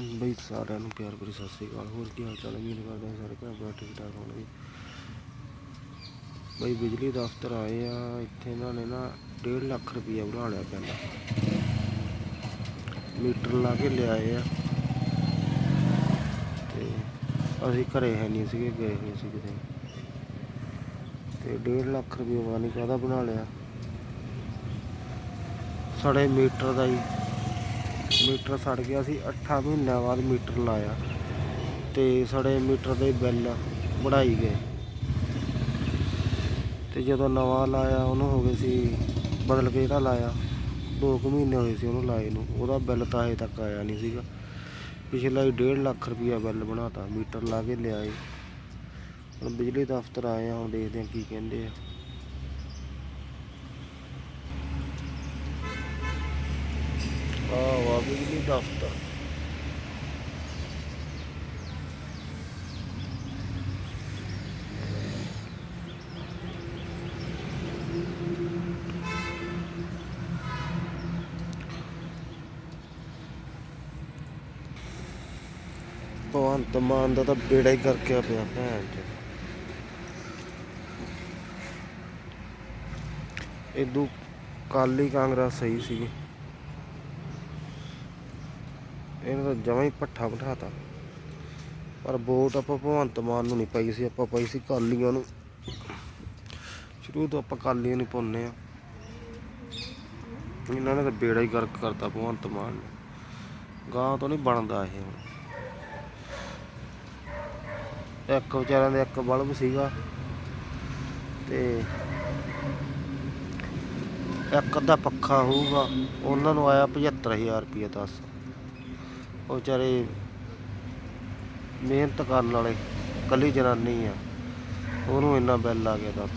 ਬਈ ਸਾਰਿਆਂ ਨੂੰ ਪਿਆਰ ਭਰੀ ਸਤਿ ਸ੍ਰੀ ਅਕਾਲ। ਹੋਰ ਕੀ ਹਾਲ ਚਾਲ ਹੈ? ਉਮੀਦ ਕਰਦਾ ਹਾਂ ਸਾਰੇ ਭੈਣ ਭਰਾ ਠੀਕ ਠਾਕ ਹੋਣਗੇ। ਬਈ ਬਿਜਲੀ ਦਫ਼ਤਰ ਆਏ ਆ। ਇੱਥੇ ਇਹਨਾਂ ਨੇ ਨਾ 1.5 ਲੱਖ ਰੁਪਈਆ ਬਣਾ ਲਿਆ ਪਹਿਲਾਂ ਮੀਟਰ ਲਾ ਕੇ ਲਿਆਏ ਆ। ਤੇ ਅਸੀਂ ਘਰੇ ਹੈ ਨਹੀਂ ਸੀਗੇ, ਗਏ ਹੋਏ ਸੀ ਕਿਤੇ। ਤੇ 1.5 ਲੱਖ ਰੁਪਈਆ ਪਤਾ ਨਹੀਂ ਕਾਹਦਾ ਬਣਾ ਲਿਆ। ਸਾਡੇ ਮੀਟਰ ਦਾ ਹੀ ਮੀਟਰ ਸੜ ਗਿਆ ਸੀ 8 ਮਹੀਨਿਆਂ ਬਾਅਦ ਮੀਟਰ ਲਾਇਆ ਤੇ ਸੜੇ ਮੀਟਰ ਦੇ ਬਿੱਲ ਵਧਾਈ ਗਏ। ਤੇ ਜਦੋਂ ਨਵਾਂ ਲਾਇਆ, ਉਹਨੂੰ ਹੋ ਗਏ ਸੀ, ਬਦਲ ਕੇ ਜਿਹੜਾ ਲਾਇਆ। 2 ਕੁ ਮਹੀਨੇ ਹੋਏ ਸੀ ਉਹਨੂੰ ਲਾਏ ਨੂੰ, ਉਹਦਾ ਬਿੱਲ ਤਾਂ ਹਜੇ ਤੱਕ ਆਇਆ ਨਹੀਂ ਸੀਗਾ। ਪਿਛਲਾ ਹੀ 1.5 ਲੱਖ ਰੁਪਇਆ ਬਿੱਲ ਬਣਾਤਾ, ਮੀਟਰ ਲਾ ਕੇ ਲਿਆਏ। ਹੁਣ ਬਿਜਲੀ ਦਫ਼ਤਰ ਆਏ ਆ, ਹੁਣ ਦੇਖਦੇ ਆ ਕੀ ਕਹਿੰਦੇ ਆ ਆ ਵਾ ਬਿਜਲੀ ਦਫ਼ਤਰ। ਭਗਵੰਤ ਮਾਨ ਦਾ ਤਾਂ ਬੇੜਾ ਹੀ ਕਰਕੇ ਪਿਆ ਭੈਣ ਚ ਇਦੂ ਕਾਲੀ ਕਾਂਗਰਸ ਸਹੀ ਸੀਗੀ। ਇਹਨਾਂ ਦਾ ਜਮਾਂ ਹੀ ਪੱਠਾ ਬਿਠਾਤਾ। ਪਰ ਵੋਟ ਆਪਾਂ ਭਗਵੰਤ ਮਾਨ ਨੂੰ ਨਹੀਂ ਪਾਈ ਸੀ, ਆਪਾਂ ਪਾਈ ਸੀ ਕਾਲੀਆਂ ਨੂੰ। ਸ਼ੁਰੂ ਤੋਂ ਆਪਾਂ ਕਾਲੀਆਂ ਨੂੰ ਪਾਉਂਦੇ ਆ ਇਹਨਾਂ ਨੇ ਤਾਂ ਬੇੜਾ ਹੀ ਗਰਕ ਕਰਤਾ ਭਗਵੰਤ ਮਾਨ ਨੇ। ਗਾਂ ਤੋਂ ਨਹੀਂ ਬਣਦਾ ਇਹ ਹੁਣ। ਇੱਕ ਵਿਚਾਰਿਆਂ ਦੇ ਇੱਕ ਬਲਬ ਸੀਗਾ ਤੇ ਇੱਕ ਅੱਧਾ ਪੱਖਾ ਹੋਊਗਾ, ਉਹਨਾਂ ਨੂੰ ਆਇਆ 75000 ਰੁਪਏ ਦੱਸ। ਉਹ ਵਿਚਾਰੇ ਮਿਹਨਤ ਕਰਨ ਵਾਲੇ ਕੱਲੀ ਜਨਾਨੀ ਆ। ਉਹਨੂੰ ਇੰਨਾ ਬਿੱਲ ਆ ਗਿਆ ਦੱਸ।